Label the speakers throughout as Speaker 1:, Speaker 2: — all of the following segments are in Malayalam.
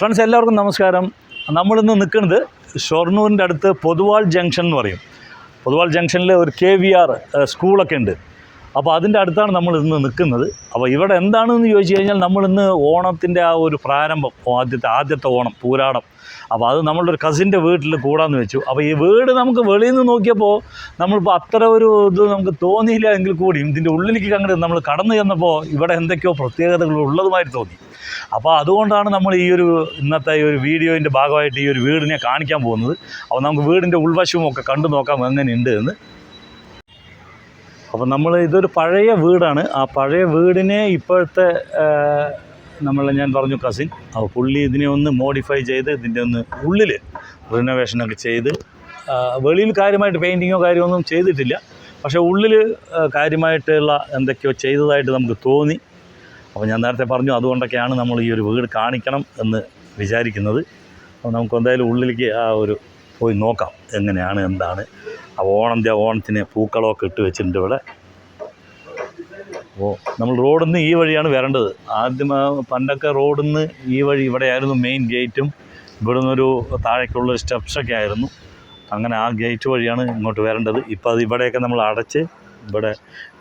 Speaker 1: ഫ്രണ്ട്സ് എല്ലാവർക്കും നമസ്കാരം. നമ്മളിന്ന് നിൽക്കുന്നത് ഷൊർണൂരിന്റെ അടുത്ത് പൊതുവാൾ ജംഗ്ഷൻ എന്ന് പറയും. പൊതുവാൾ ജംഗ്ഷനിൽ ഒരു കെ വി ആർ സ്കൂളൊക്കെ ഉണ്ട്. അപ്പോൾ അതിന്റെ അടുത്താണ് നമ്മൾ ഇന്ന് നിൽക്കുന്നത്. അപ്പോൾ ഇവിടെ എന്താണെന്ന് ചോദിച്ചു കഴിഞ്ഞാൽ നമ്മൾ ഇന്ന് ഓണത്തിന്റെ ആ ഒരു പ്രാരംഭം ആദ്യത്തെ ആദ്യത്തെ ഓണം പൂരാടം. അപ്പോൾ അത് നമ്മളുടെ ഒരു കസിന്റെ വീട്ടിൽ കൂടാന്ന് വെച്ചു. അപ്പോൾ ഈ വീട് നമുക്ക് വെളിയിൽ നിന്ന് നോക്കിയപ്പോൾ നമ്മളിപ്പോൾ അത്ര ഒരു ഇത് നമുക്ക് തോന്നിയില്ല എങ്കിൽ കൂടിയും ഇതിന്റെ ഉള്ളിലേക്ക് അങ്ങോട്ട് നമ്മൾ കടന്നു ചെന്നപ്പോൾ ഇവിടെ എന്തൊക്കെയോ പ്രത്യേകതകൾ ഉള്ളതുമായിട്ട് തോന്നി. അപ്പോൾ അതുകൊണ്ടാണ് നമ്മൾ ഈ ഒരു ഇന്നത്തെ ഈ ഒരു വീഡിയോന്റെ ഭാഗമായിട്ട് ഈ ഒരു വീടിനെ കാണിക്കാൻ പോകുന്നത്. അപ്പോൾ നമുക്ക് വീടിന്റെ ഉൾവശവും ഒക്കെ കണ്ടു നോക്കാം എങ്ങനെയുണ്ട് എന്ന്. അപ്പോൾ നമ്മൾ ഇതൊരു പഴയ വീടാണ്. ആ പഴയ വീടിനെ ഇപ്പോഴത്തെ നമ്മൾ ഞാൻ പറഞ്ഞു കസിൻ. അപ്പോൾ പുള്ളി ഇതിനെ ഒന്ന് മോഡിഫൈ ചെയ്ത് ഇതിന്റെ ഒന്ന് ഉള്ളിൽ റിനോവേഷനൊക്കെ ചെയ്ത് വെളിയിൽ കാര്യമായിട്ട് പെയിന്റിങ്ങോ കാര്യമൊന്നും ചെയ്തിട്ടില്ല. പക്ഷേ ഉള്ളിൽ കാര്യമായിട്ടുള്ള എന്തൊക്കെയോ ചെയ്തതായിട്ട് നമുക്ക് തോന്നി. അപ്പോൾ ഞാൻ നേരത്തെ പറഞ്ഞു അതുകൊണ്ടൊക്കെയാണ് നമ്മൾ ഈ ഒരു വീട് കാണിക്കണം എന്ന് വിചാരിക്കുന്നത്. അപ്പോൾ നമുക്ക് എന്തായാലും ഉള്ളിലേക്ക് ആ ഒരു പോയി നോക്കാം എങ്ങനെയാണ് എന്താണ്. ഓണന്റെ ഓണത്തിന് പൂക്കളമൊക്കെ ഇട്ട് വെച്ചിട്ടുണ്ട് ഇവിടെ. ഓ നമ്മൾ റോഡിൽ നിന്ന് ഈ വഴിയാണ് വരേണ്ടത്. ആദ്യം പണ്ടൊക്കെ റോഡിൽ നിന്ന് ഈ വഴി ഇവിടെയായിരുന്നു മെയിൻ ഗേറ്റും ഇവിടെ നിന്നൊരു താഴേക്കുള്ള സ്റ്റെപ്സൊക്കെ ആയിരുന്നു. അങ്ങനെ ആ ഗേറ്റ് വഴിയാണ് ഇങ്ങോട്ട് വരേണ്ടത്. ഇപ്പോൾ അത് ഇവിടെയൊക്കെ നമ്മൾ അടച്ച് ഇവിടെ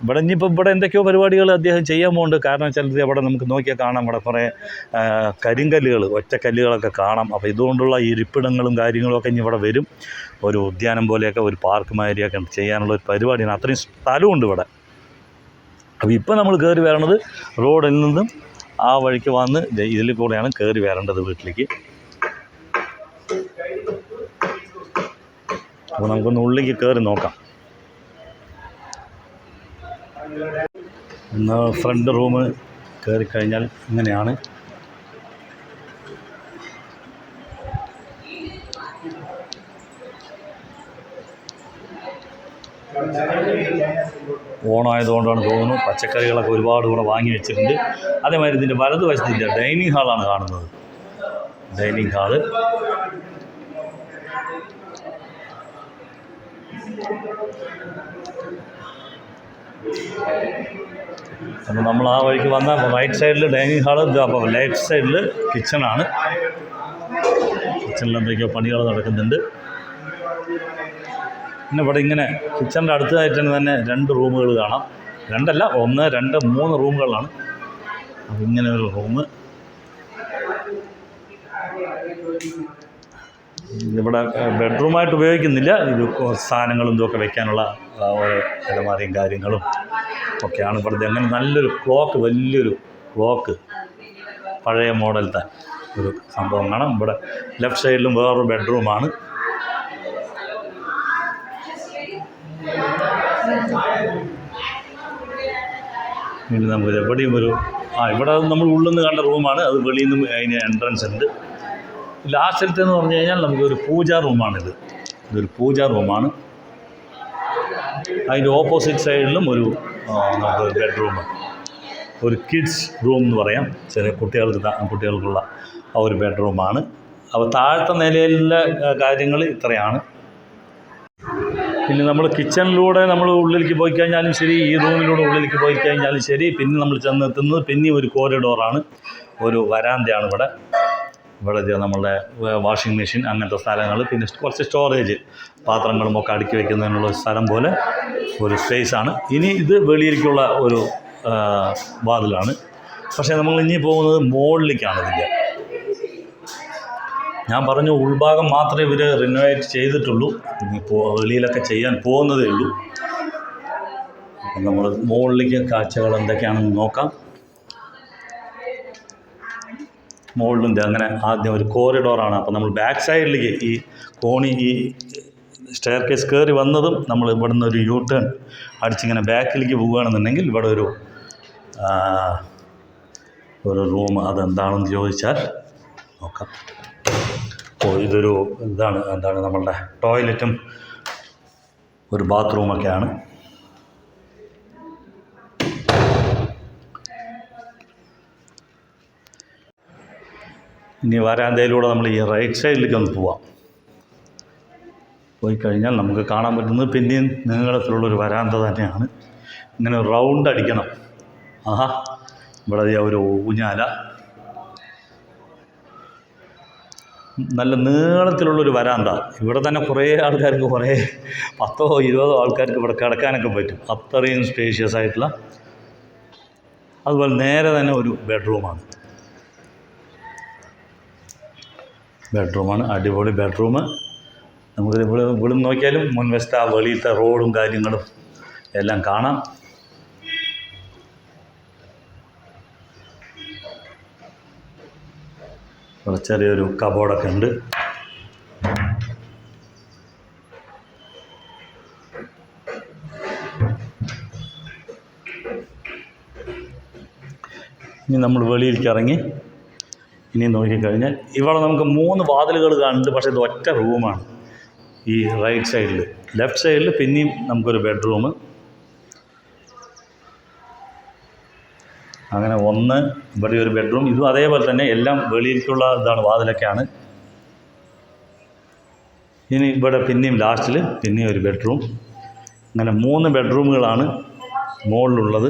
Speaker 1: ഇവിടെ ഇനിയിപ്പോൾ ഇവിടെ എന്തൊക്കെയോ പരിപാടികൾ അദ്ദേഹം ചെയ്യാൻ പോകുന്നുണ്ട് കാരണം വെച്ചാൽ അവിടെ നമുക്ക് നോക്കിയാൽ കാണാം. ഇവിടെ കുറേ കരിങ്കല്ലുകൾ ഒറ്റക്കല്ലുകളൊക്കെ കാണാം. അപ്പോൾ ഇതുകൊണ്ടുള്ള ഇരിപ്പിടങ്ങളും കാര്യങ്ങളൊക്കെ ഇനി ഇവിടെ വരും. ഒരു ഉദ്യാനം പോലെയൊക്കെ ഒരു പാർക്ക് മാതിരിയൊക്കെ ചെയ്യാനുള്ള ഒരു പരിപാടിയാണ് അത്രയും സ്ഥലമുണ്ട് ഇവിടെ. അപ്പോൾ ഇപ്പോൾ നമ്മൾ കയറി വരേണ്ടത് റോഡിൽ നിന്നും ആ വഴിക്ക് വന്ന് ഇതിൽ കൂടെയാണ് കയറി വരേണ്ടത് വീട്ടിലേക്ക്. അപ്പോൾ നമുക്കൊന്ന് ഉള്ളിലേക്ക് കയറി നോക്കാം. ഫ്രണ്ട് റൂം കയറി കഴിഞ്ഞാൽ ഇങ്ങനെയാണ്. ഓണമായതുകൊണ്ടാണ് തോന്നുന്നു. പച്ചക്കറികളൊക്കെ ഒരുപാട് കൂടെ വാങ്ങി വെച്ചിട്ടുണ്ട്. അതേമാതിരി ഇതിന്റെ വലതുവശത്ത് ഇതിന്റെ ഡൈനിങ് ഹാളാണ് കാണുന്നത്. Dining hall. അപ്പം നമ്മൾ ആ വഴിക്ക് വന്ന റൈറ്റ് സൈഡിൽ ഡൈനിങ് ഹാൾ അപ്പോൾ ലെഫ്റ്റ് സൈഡിൽ കിച്ചണാണ് കിച്ചണിൽ എന്തൊക്കെയോ പണികൾ നടക്കുന്നുണ്ട്. പിന്നെ ഇവിടെ ഇങ്ങനെ കിച്ചണിന്റെ അടുത്തതായിട്ട് തന്നെ രണ്ട് റൂമുകൾ കാണാം. രണ്ടല്ല ഒന്ന് രണ്ട് മൂന്ന് റൂമുകളാണ്. അപ്പം ഇങ്ങനെ ഒരു റൂം. ഇവിടെ ബെഡ്റൂമായിട്ട് ഉപയോഗിക്കുന്നില്ല. ഇത് സാധനങ്ങളും ഇതൊക്കെ വെക്കാനുള്ള ആ, ഓരോ കാര്യങ്ങളും ഒക്കെയാണ് ഇവിടുത്തെ. അങ്ങനെ നല്ലൊരു ക്ലോക്ക് വലിയൊരു ക്ലോക്ക്. പഴയ മോഡലത്തെ ഒരു സംഭവം കാണാം. ഇവിടെ ലെഫ്റ്റ് സൈഡിലും വേറൊരു ബെഡ്റൂമാണ്. പിന്നെ നമുക്ക് എവിടെയും ഒരു ആ ഇവിടെ നമ്മൾ ഉള്ളിൽ നിന്ന് കണ്ട റൂമാണ്. അത് വെളിയിൽ നിന്ന് അതിന് എൻട്രൻസ് ഉണ്ട്. ലാസ്റ്റിലത്തെ എന്ന് പറഞ്ഞു കഴിഞ്ഞാൽ നമുക്കൊരു പൂജാ റൂമാണിത്. ഇതൊരു പൂജാ റൂമാണ്. അതിന്റെ ഓപ്പോസിറ്റ് സൈഡിലും ഒരു നമുക്ക് ബെഡ്റൂം ഒരു കിഡ്സ് റൂം എന്ന് പറയാം. ചെറിയ കുട്ടികൾക്ക് കുട്ടികൾക്കുള്ള ആ ഒരു ബെഡ്റൂമാണ് അപ്പോൾ താഴത്തെ നിലയിലുള്ള കാര്യങ്ങൾ ഇത്രയാണ്. പിന്നെ നമ്മൾ കിച്ചണിലൂടെ നമ്മൾ ഉള്ളിലേക്ക് പോയി കഴിഞ്ഞാലും ശരി ഈ റൂമിലൂടെ ഉള്ളിലേക്ക് പോയി കഴിഞ്ഞാലും ശരി പിന്നെ നമ്മൾ ചെന്നെത്തുന്നത് പിന്നെ ഒരു കോറിഡോറാണ് ഒരു വരാന്തയാണ് ഇവിടെ. ഇവിടെ നമ്മളുടെ വാഷിംഗ് മെഷീൻ അങ്ങനത്തെ സ്ഥലങ്ങൾ പിന്നെ കുറച്ച് സ്റ്റോറേജ് പാത്രങ്ങളും ഒക്കെ അടുക്കി വയ്ക്കുന്നതിനുള്ള സ്ഥലം പോലെ ഒരു സ്പേസാണ് ഇനി ഇത് വെളിയിലേക്കുള്ള ഒരു വാതിലാണ്. പക്ഷേ നമ്മൾ ഇനി പോകുന്നത് മുകളിലേക്കാണ് ഇതിന്റെ. ഞാൻ പറഞ്ഞു ഉൾഭാഗം മാത്രമേ ഇവർ റിനോവേറ്റ് ചെയ്തിട്ടുള്ളൂ. ഇപ്പോൾ വെളിയിലൊക്കെ ചെയ്യാൻ പോകുന്നതേ ഉള്ളൂ. അപ്പം നമ്മൾ മുകളിലേക്ക് കാഴ്ചകൾ എന്തൊക്കെയാണെന്ന് നോക്കാം. മുകളിലുണ്ട്. അങ്ങനെ ആദ്യം ഒരു കോറിഡോറാണ് അപ്പം നമ്മൾ ബാക്ക് സൈഡിലേക്ക് ഈ കോണി ഈ സ്റ്റെയർ കേസ് കയറി വന്നതും നമ്മൾ ഇവിടെ നിന്ന് ഒരു യൂ ടേൺ അടിച്ചിങ്ങനെ ബാക്കിലേക്ക് പോവുകയാണെന്നുണ്ടെങ്കിൽ ഇവിടെ ഒരു ഒരു റൂം അതെന്താണെന്ന് ചോദിച്ചാൽ നോക്കാം. ഓ ഇതൊരു ഇതാണ് എന്താണ് നമ്മളുടെ ടോയ്ലറ്റും ഒരു ബാത്റൂമൊക്കെയാണ്. ഇനി വരാന്തയിലൂടെ നമ്മൾ ഈ റൈറ്റ് സൈഡിലേക്ക് ഒന്ന് പോവാം. പോയി കഴിഞ്ഞാൽ നമുക്ക് കാണാൻ പറ്റുന്നത് പിന്നെയും നീളത്തിലുള്ളൊരു വരാന്ത തന്നെയാണ്. ഇങ്ങനെ റൗണ്ട് അടിക്കണം. ആഹാ ഇവിടെ ഒരു ഊഞ്ഞാല. നല്ല നീളത്തിലുള്ളൊരു വരാന്ത. ഇവിടെ തന്നെ കുറേ ആൾക്കാർക്ക് കുറേ പത്തോ ഇരുപതോ ആൾക്കാർക്ക് ഇവിടെ കിടക്കാനൊക്കെ പറ്റും. അത്രയും സ്പേഷ്യസ് ആയിട്ടുള്ള അതുപോലെ നേരെ തന്നെ ഒരു ബെഡ്റൂമാണ് ബെഡ്റൂമാണ് അടിപൊളി ബെഡ്റൂം നമുക്ക് ഇവിടെ ഇവിടെ നോക്കിയാലും മുൻവശത്തെ ആ വെളിയിലത്തെ റോഡും കാര്യങ്ങളും എല്ലാം കാണാം. ഇവിടെ ചെറിയൊരു കബോർഡൊക്കെ ഉണ്ട്. ഇനി നമ്മൾ വെളിയിലേക്ക് ഇറങ്ങി. ഇനി നോക്കിക്കഴിഞ്ഞാൽ ഇവിടെ നമുക്ക് മൂന്ന് വാതിലുകൾ കാണുന്നുണ്ട് പക്ഷേ ഇത് ഒറ്റ റൂമാണ് ഈ റൈറ്റ് സൈഡിൽ ലെഫ്റ്റ് സൈഡിൽ പിന്നെയും നമുക്കൊരു ബെഡ്റൂം അങ്ങനെ ഒന്ന് ഇവിടെ ഒരു ബെഡ്റൂം ഇതും അതേപോലെ തന്നെ എല്ലാം വെളിയിലേക്കുള്ള ഇതാണ് വാതിലൊക്കെയാണ്. ഇനി ഇവിടെ പിന്നെയും ലാസ്റ്റിൽ പിന്നെയും ഒരു ബെഡ്റൂം അങ്ങനെ മൂന്ന് ബെഡ്റൂമുകളാണ് മുകളിലുള്ളത്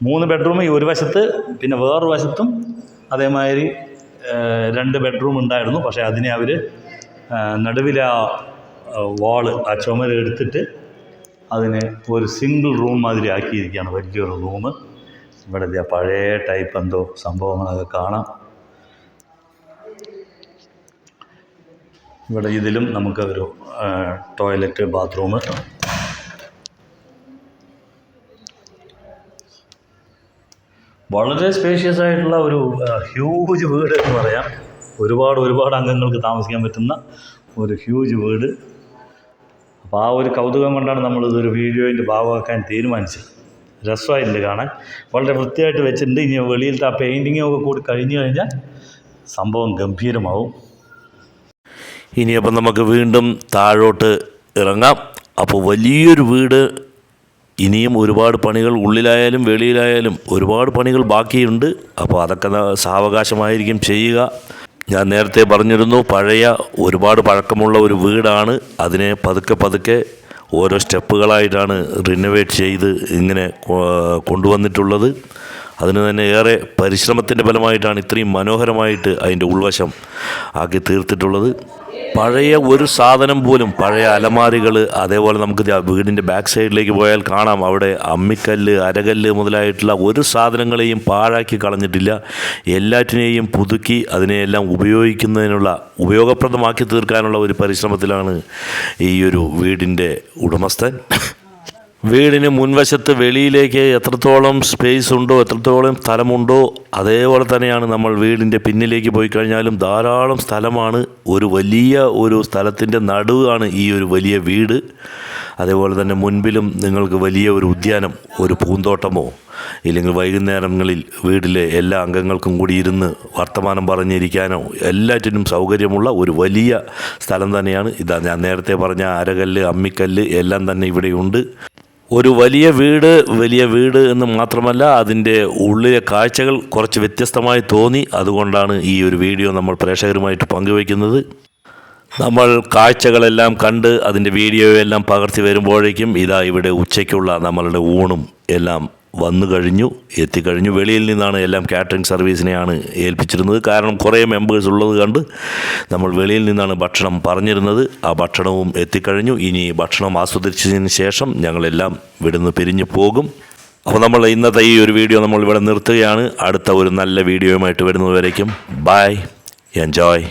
Speaker 1: മൂന്ന് ബെഡ്റൂം ഈ ഒരു വശത്ത് പിന്നെ വേറൊരു വശത്തും അതേമാതിരി രണ്ട് ബെഡ്റൂം ഉണ്ടായിരുന്നു. പക്ഷേ അതിനെ അവർ നടുവിലെ ആ വാൾ ആ ചുമര് എടുത്തിട്ട് അതിനെ ഒരു സിംഗിൾ റൂം മാതിരി ആക്കിയിരിക്കുകയാണ്. വലിയൊരു റൂം ഇവിടെ പഴയ ടൈപ്പ് എന്തോ സംഭവങ്ങളൊക്കെ കാണാം. ഇവിടെ ഇതിലും നമുക്ക് ഒരു ടോയ്ലറ്റ് ബാത്റൂം വളരെ സ്പേഷ്യസ് ആയിട്ടുള്ള ഒരു ഹ്യൂജ് വീട് എന്ന് പറയാം. ഒരുപാട് ഒരുപാട് അംഗങ്ങൾക്ക് താമസിക്കാൻ പറ്റുന്ന ഒരു ഹ്യൂജ് വീട്. അപ്പോൾ ആ ഒരു കൗതുകം കൊണ്ടാണ് നമ്മളിതൊരു വീഡിയോയിന്റെ ഭാഗമാക്കാൻ തീരുമാനിച്ചത്. രസമായിട്ടുണ്ട് കാണാൻ. വളരെ വൃത്തിയായിട്ട് വെച്ചിട്ടുണ്ട്. ഇനി വെളിയിലത്തെ ആ പെയിന്റിങ് ഒക്കെ കൂടി കഴിഞ്ഞു കഴിഞ്ഞാൽ സംഭവം ഗംഭീരമാവും.
Speaker 2: ഇനിയപ്പം നമുക്ക് വീണ്ടും താഴോട്ട് ഇറങ്ങാം. അപ്പോൾ വലിയൊരു വീട് ഇനിയും ഒരുപാട് പണികൾ ഉള്ളിലായാലും വെളിയിലായാലും ഒരുപാട് പണികൾ ബാക്കിയുണ്ട്. അപ്പോൾ അതൊക്കെ സാവകാശമായിരിക്കും ചെയ്യുക. ഞാൻ നേരത്തെ പറഞ്ഞിരുന്നു പഴയ ഒരുപാട് പഴക്കമുള്ള ഒരു വീടാണ്. അതിനെ പതുക്കെ പതുക്കെ ഓരോ സ്റ്റെപ്പുകളായിട്ടാണ് റിനോവേറ്റ് ചെയ്ത് ഇങ്ങനെ കൊണ്ടുവന്നിട്ടുള്ളത്. അതിന് തന്നെ ഏറെ പരിശ്രമത്തിന്റെ ഫലമായിട്ടാണ് ഇത്രയും മനോഹരമായിട്ട് അതിന്റെ ഉൾവശം ആക്കി തീർത്തിട്ടുള്ളത്. പഴയ ഒരു സാധനം പോലും പഴയ അലമാരികൾ അതേപോലെ നമുക്ക് വീടിന്റെ ബാക്ക് സൈഡിലേക്ക് പോയാൽ കാണാം. അവിടെ അമ്മിക്കല്ല് അരകല്ല് മുതലായിട്ടുള്ള ഒരു സാധനങ്ങളെയും പാഴാക്കി കളഞ്ഞിട്ടില്ല. എല്ലാറ്റിനെയും പുതുക്കി അതിനെയെല്ലാം ഉപയോഗിക്കുന്നതിനുള്ള ഉപയോഗപ്രദമാക്കി തീർക്കാനുള്ള ഒരു പരിശ്രമത്തിലാണ് ഈ ഒരു വീടിന്റെ ഉടമസ്ഥൻ. വീടിന് മുൻവശത്ത് വെളിയിലേക്ക് എത്രത്തോളം സ്പേസ് ഉണ്ടോ എത്രത്തോളം സ്ഥലമുണ്ടോ അതേപോലെ തന്നെയാണ് നമ്മൾ വീടിന്റെ പിന്നിലേക്ക് പോയി കഴിഞ്ഞാലും ധാരാളം സ്ഥലമാണ്. ഒരു വലിയ ഒരു സ്ഥലത്തിന്റെ നടുവാണ് ഈ ഒരു വലിയ വീട്. അതേപോലെ തന്നെ മുൻപിലും നിങ്ങൾക്ക് വലിയ ഒരു ഉദ്യാനം ഒരു പൂന്തോട്ടമോ ഇല്ലെങ്കിൽ വൈകുന്നേരങ്ങളിൽ വീട്ടിലെ എല്ലാ അംഗങ്ങൾക്കും കൂടി ഇരുന്ന് വർത്തമാനം പറഞ്ഞിരിക്കാനോ എല്ലാറ്റിനും സൗകര്യമുള്ള ഒരു വലിയ സ്ഥലം തന്നെയാണ്. ഇതാ ഞാൻ നേരത്തെ പറഞ്ഞ അരകല്ല് അമ്മിക്കല്ല് എല്ലാം തന്നെ ഇവിടെയുണ്ട് ഒരു വലിയ വീട് വലിയ വീട് എന്ന് മാത്രമല്ല അതിന്റെ ഉള്ളിലെ കാഴ്ചകൾ കുറച്ച് വ്യത്യസ്തമായി തോന്നി. അതുകൊണ്ടാണ് ഈ ഒരു വീഡിയോ നമ്മൾ പ്രേക്ഷകരുമായിട്ട് പങ്കുവയ്ക്കുന്നത്. നമ്മൾ കാഴ്ചകളെല്ലാം കണ്ട് അതിന്റെ വീഡിയോയെല്ലാം പകർത്തി വരുമ്പോഴേക്കും ഇതാ ഇവിടെ ഉച്ചയ്ക്കുള്ള നമ്മളുടെ ഊണും എല്ലാം വന്നു കഴിഞ്ഞു എത്തിക്കഴിഞ്ഞു വെളിയിൽ നിന്നാണ് എല്ലാം കാറ്ററിംഗ് സർവീസിനെയാണ് ഏൽപ്പിച്ചിരുന്നത്. കാരണം കുറേ മെമ്പേഴ്സ് ഉള്ളത് കണ്ട് നമ്മൾ വെളിയിൽ നിന്നാണ് ഭക്ഷണം പറഞ്ഞിരുന്നത്. ആ ഭക്ഷണവും എത്തിക്കഴിഞ്ഞു. ഇനി ഭക്ഷണം ആസ്വദിച്ചതിന് ശേഷം ഞങ്ങളെല്ലാം ഇവിടുന്ന് പിരിഞ്ഞു പോകും. അപ്പോൾ നമ്മൾ ഇന്നത്തെ ഈ ഒരു വീഡിയോ നമ്മൾ ഇവിടെ നിർത്തുകയാണ്. അടുത്ത ഒരു നല്ല വീഡിയോയുമായിട്ട് വരുന്നതുവരേക്കും. Bye enjoy